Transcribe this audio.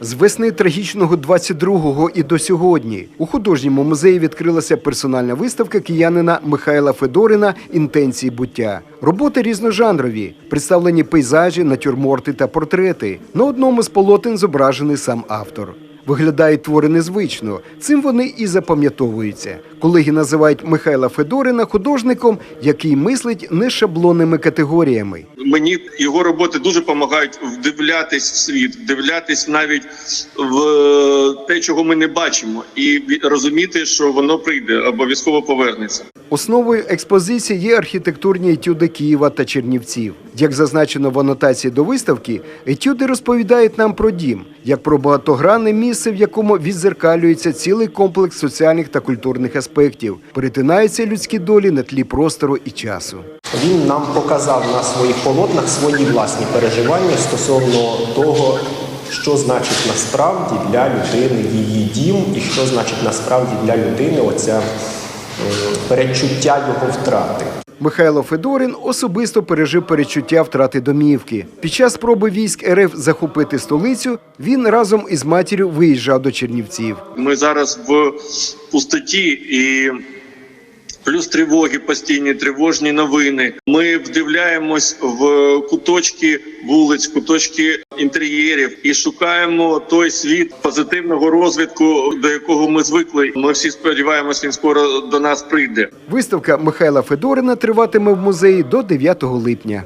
З весни трагічного 22-го і до сьогодні у художньому музеї відкрилася персональна виставка киянина Михайла Федорина Інтенції буття. Роботи різножанрові, представлені пейзажі, натюрморти та портрети. На одному з полотен зображений сам автор. Виглядають твори незвично, цим вони і запам'ятовуються. Колеги називають Михайла Федорина художником, який мислить не шаблонними категоріями. Мені його роботи дуже допомагають вдивлятись в світ, вдивлятись навіть в е, те, чого ми не бачимо, і розуміти, що воно прийде, обов'язково повернеться. Основою експозиції є архітектурні етюди Києва та Чернівців. Як зазначено в анотації до виставки, етюди розповідають нам про дім, як про багатогранне місце, в якому відзеркалюється цілий комплекс соціальних та культурних аспектів, перетинаються людські долі на тлі простору і часу. Він нам показав на своїх полотнах свої власні переживання стосовно того, що значить насправді для людини її дім, і що значить насправді для людини оця передчуття його втрати. Михайло Федорин особисто пережив перечуття втрати домівки. Під час спроби військ РФ захопити столицю він разом із матір'ю виїжджав до Чернівців. Ми зараз в пустоті і. Плюс тривоги постійні, тривожні новини. Ми вдивляємось в куточки вулиць, куточки інтер'єрів і шукаємо той світ позитивного розвитку, до якого ми звикли. Ми всі сподіваємося, він скоро до нас прийде. Виставка Михайла Федорина триватиме в музеї до 9 липня.